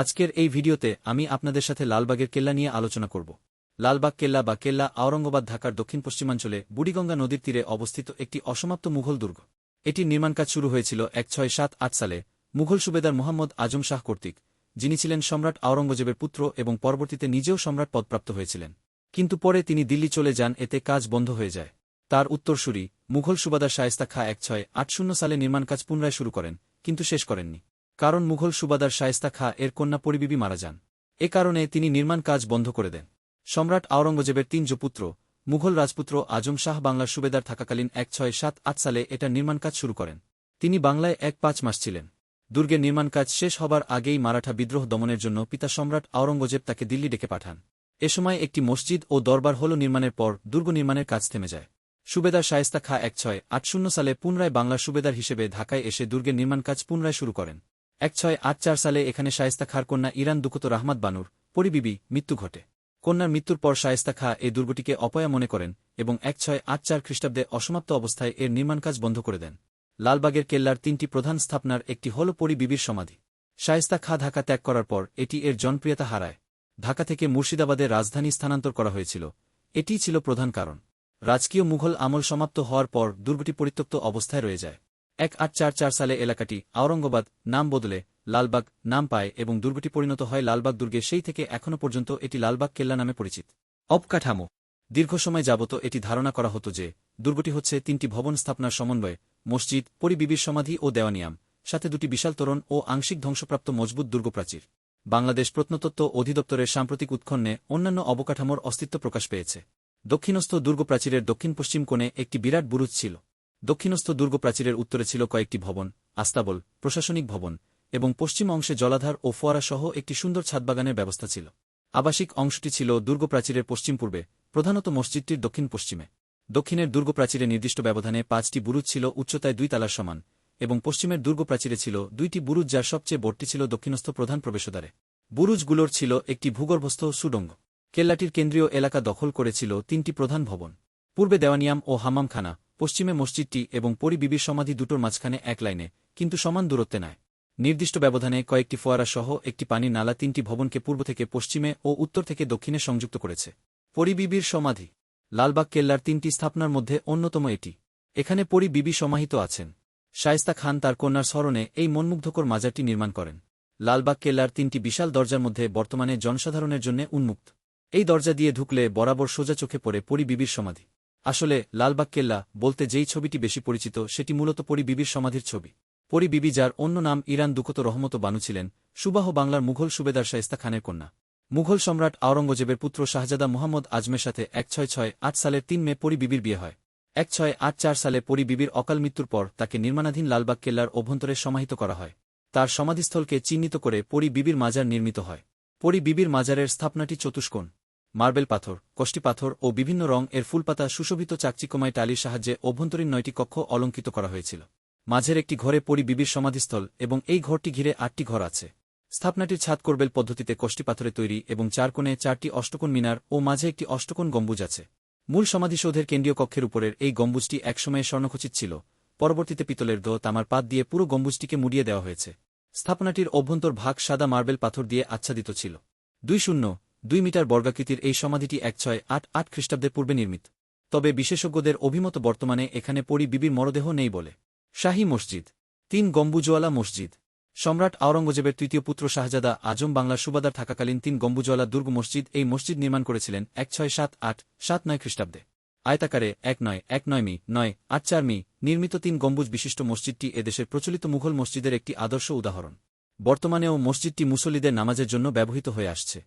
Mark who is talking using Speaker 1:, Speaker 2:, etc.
Speaker 1: আজকের এই ভিডিওতে আমি আপনাদের সাথে লালবাগের কেল্লা নিয়ে আলোচনা করব। লালবাগ কেল্লা বা কেল্লা আওরঙ্গাবাদ ঢাকার দক্ষিণ পশ্চিমাঞ্চলে বুড়িগঙ্গা নদীর তীরে অবস্থিত একটি অসমাপ্ত মুঘল দুর্গ। এটির নির্মাণ কাজ শুরু হয়েছিল এক ছয় সাত আট সালে মুঘল সুবেদার মোহাম্মদ আজম শাহ কর্তৃক, যিনি ছিলেন সম্রাট আওরঙ্গজেবের পুত্র এবং পরবর্তীতে নিজেও সম্রাট পদপ্রাপ্ত হয়েছিলেন। কিন্তু পরে তিনি দিল্লি চলে যান, এতে কাজ বন্ধ হয়ে যায়। তার উত্তরসূরি মুঘল সুবাদার শায়েস্তা খা এক ছয় আট শূন্য সালে নির্মাণ কাজ পুনরায় শুরু করেন, কিন্তু শেষ করেননি। কারণ মুঘল সুবাদার শায়েস্তা খা এর কন্যা পরিবিবি মারা যান। এ কারণে তিনি নির্মাণ কাজ বন্ধ করে দেন। সম্রাট আওরঙ্গজেবের তিন পুত্র মুঘল রাজপুত্র আজম শাহ বাংলার সুবেদার থাকাকালীন এক ছয় সাত আট সালে এটা নির্মাণ কাজ শুরু করেন। তিনি বাংলায় এক পাঁচ মাস ছিলেন। দুর্গের নির্মাণ কাজ শেষ হবার আগেই মারাঠা বিদ্রোহ দমনের জন্য পিতা সম্রাট আওরঙ্গজেব তাকে দিল্লি ডেকে পাঠান। এ সময় একটি মসজিদ ও দরবার হল নির্মাণের পর দুর্গ নির্মাণের কাজ থেমে যায়। সুবেদার শায়েস্তা খা এক ছয় আট শূন্য সালে পুনরায় বাংলার সুবেদার হিসেবে ঢাকায় এসে দুর্গের নির্মাণ কাজ পুনরায় শুরু করেন। এক ছয় আট চার সালে এখানে শায়েস্তা খার কন্যা ইরান দুকত রাহমাত বানুর পরিবিবি মৃত্যু ঘটে। কন্যার মৃত্যুর পর শায়েস্তা খা এই দুর্গটিকে অপয়া মনে করেন এবং এক ছয় আট চার খ্রিস্টাব্দে অসমাপ্ত অবস্থায় এর নির্মাণ কাজ বন্ধ করে দেন। লালবাগের কেল্লার তিনটি প্রধান স্থাপনার একটি হল পরিবিবির সমাধি। শায়েস্তা খা ঢাকা ত্যাগ করার পর এটি এর জনপ্রিয়তা হারায়। ঢাকা থেকে মুর্শিদাবাদে রাজধানী স্থানান্তর করা হয়েছিল। এটিই ছিল প্রধান কারণ। রাজকীয় মুঘল আমল সমাপ্ত হওয়ার পর দুর্গটি পরিত্যক্ত অবস্থায় রয়ে যায়। এক আট চার চার সালে এলাকাটি আওরঙ্গাবাদ নাম বদলে লালবাগ নাম পায় এবং দুর্গটি পরিণত হয় লালবাগ দুর্গে, সেই থেকে এখনও পর্যন্ত এটি লালবাগ কেল্লা নামে পরিচিত। অবকাঠামো। দীর্ঘ সময় যাবত এটি ধারণা করা হতো যে, দুর্গটি হচ্ছে তিনটি ভবন স্থাপনার সমন্বয়ে মসজিদ, পরিবিবির সমাধি ও দেওয়ানিয়াম, সাথে দুটি বিশাল তোরণ ও আংশিক ধ্বংসপ্রাপ্ত মজবুত দুর্গপ্রাচীর। বাংলাদেশ প্রত্নতত্ত্ব অধিদপ্তরের সাম্প্রতিক উৎখন্নে অন্যান্য অবকাঠামোর অস্তিত্ব প্রকাশ পেয়েছে। দক্ষিণস্থ দুর্গপ্রাচীরের দক্ষিণ পশ্চিম কোণে একটি বিরাট বুরুজ ছিল। দক্ষিণস্থ দুর্গপ্রাচীরের উত্তরে ছিল কয়েকটি ভবন, আস্তাবল, প্রশাসনিক ভবন, এবং পশ্চিম অংশে জলাধার ও ফোয়ারাসহ একটি সুন্দর ছাদবাগানের ব্যবস্থা ছিল। আবাসিক অংশটি ছিল দুর্গপ্রাচীরের পশ্চিম পূর্বে, প্রধানত মসজিদটির দক্ষিণ পশ্চিমে। দক্ষিণের দুর্গপ্রাচীরে নির্দিষ্ট ব্যবধানে পাঁচটি বুরুজ ছিল উচ্চতায় দুই তালার সমান, এবং পশ্চিমের দুর্গপ্রাচীরে ছিল দুইটি বুরুজ যার সবচেয়ে বড়টি ছিল দক্ষিণস্থ প্রধান প্রবেশদ্বারে। বুরুজগুলোর ছিল একটি ভূগর্ভস্থ সুডঙ্গ। কেল্লাটির কেন্দ্রীয় এলাকা দখল করেছিল তিনটি প্রধান ভবন। পূর্বে দেওয়ানিয়াম ও হামামখানা পশ্চিমে মসজিদটি এবং পরিবিবির সমাধি দুটোর মাঝখানে এক লাইনে, কিন্তু সমান দূরত্বে নেয়। নির্দিষ্ট ব্যবধানে কয়েকটি ফোয়ারা সহ একটি পানির নালা তিনটি ভবনকে পূর্ব থেকে পশ্চিমে ও উত্তর থেকে দক্ষিণে সংযুক্ত করেছে। পরিবিবির সমাধি, লালবাগ কেল্লার তিনটি স্থাপনার মধ্যে অন্যতম এটি। এখানে পরিবিবি সমাহিত আছেন। শায়েস্তা খান তার কন্যার স্মরণে এই মনমুগ্ধকর মাজারটি নির্মাণ করেন। লালবাগ কেল্লার তিনটি বিশাল দরজার মধ্যে বর্তমানে জনসাধারণের জন্য উন্মুক্ত। এই দরজা দিয়ে ঢুকলে বরাবর সোজা চোখে পড়ে পরিবিবির সমাধি। আসলে লালবাগ কেল্লা বলতে যেই ছবিটি বেশি পরিচিত, সেটি মূলত পরিবিবির সমাধির ছবি। পরিবিবি যার অন্য নাম ইরান দুকত রহমত বানু ছিলেন, সুবাহ বাংলার মুঘল সুবেদার শায়েস্তা খানের কন্যা। মুঘল সম্রাট আওরঙ্গজেবের পুত্র শাহজাদা মোহাম্মদ আজমের সাথে এক ছয় ছয় আট সালের তিন মে পরিবিবির বিয়ে হয়। এক ছয় আট চার সালে পরিবিবির অকাল মৃত্যুর পর তাকে নির্মাণাধীন লালবাগ কেল্লার অভ্যন্তরে সমাহিত করা হয়। তার সমাধিস্থলকে চিহ্নিত করে পরিবিবির মাজার নির্মিত হয়। পরিবিবির মাজারের স্থাপনাটি চতুষ্কোণ। মার্বেল পাথর, কষ্টি পাথর ও বিভিন্ন রং এর ফুলপাতা সুশোভিত চাকচিকমায় টালির সাহায্যে অভ্যন্তরীণ নয়টি কক্ষ অলঙ্কিত করা হয়েছিল। মাঝের একটি ঘরে পরি বিবির সমাধিস্থল এবং এই ঘরটি ঘিরে আটটি ঘর আছে। স্থাপনাটির ছাদ করবেল পদ্ধতিতে কষ্টি পাথরে তৈরি এবং চার কোণে চারটি অষ্টকোণ মিনার ও মাঝে একটি অষ্টকোণ গম্বুজ আছে। মূল সমাধিসৌধের কেন্দ্রীয় কক্ষের উপরের এই গম্বুজটি একসময়ে স্বর্ণখচিত ছিল। পরবর্তীতে পিতলের দো তামার পাত দিয়ে পুরো গম্বুজটিকে মুড়িয়ে দেওয়া হয়েছে। স্থাপনাটির অভ্যন্তর ভাগ সাদা মার্বেল পাথর দিয়ে আচ্ছাদিত ছিল। দুই শূন্য দুই মিটার বর্গাকৃতির এই সমাধিটি এক ছয় আট আট খ্রিস্টাব্দের পূর্বে নির্মিত। তবে বিশেষজ্ঞদের অভিমত বর্তমানে এখানে পরি বিবির মরদেহ নেই বলে। শাহী মসজিদ, তিন গম্বুজওয়ালা মসজিদ, সম্রাট আওরঙ্গজেবের তৃতীয় পুত্র শাহজাদা আজম বাংলার সুবাদার থাকাকালীন তিন গম্বুজওয়ালা দুর্গ মসজিদ এই মসজিদ নির্মাণ করেছিলেন এক ছয় সাত আট সাত নয় খ্রিস্টাব্দে। আয়তাকারে এক নয় এক নয় মি, নয় আট চার মি নির্মিত তিন গম্বুজ বিশিষ্ট মসজিদটি এদেশের প্রচলিত মুঘল মসজিদের একটি আদর্শ উদাহরণ। বর্তমানেও মসজিদটি মুসল্লিদের নামাজের জন্য ব্যবহৃত হয়ে আসছে।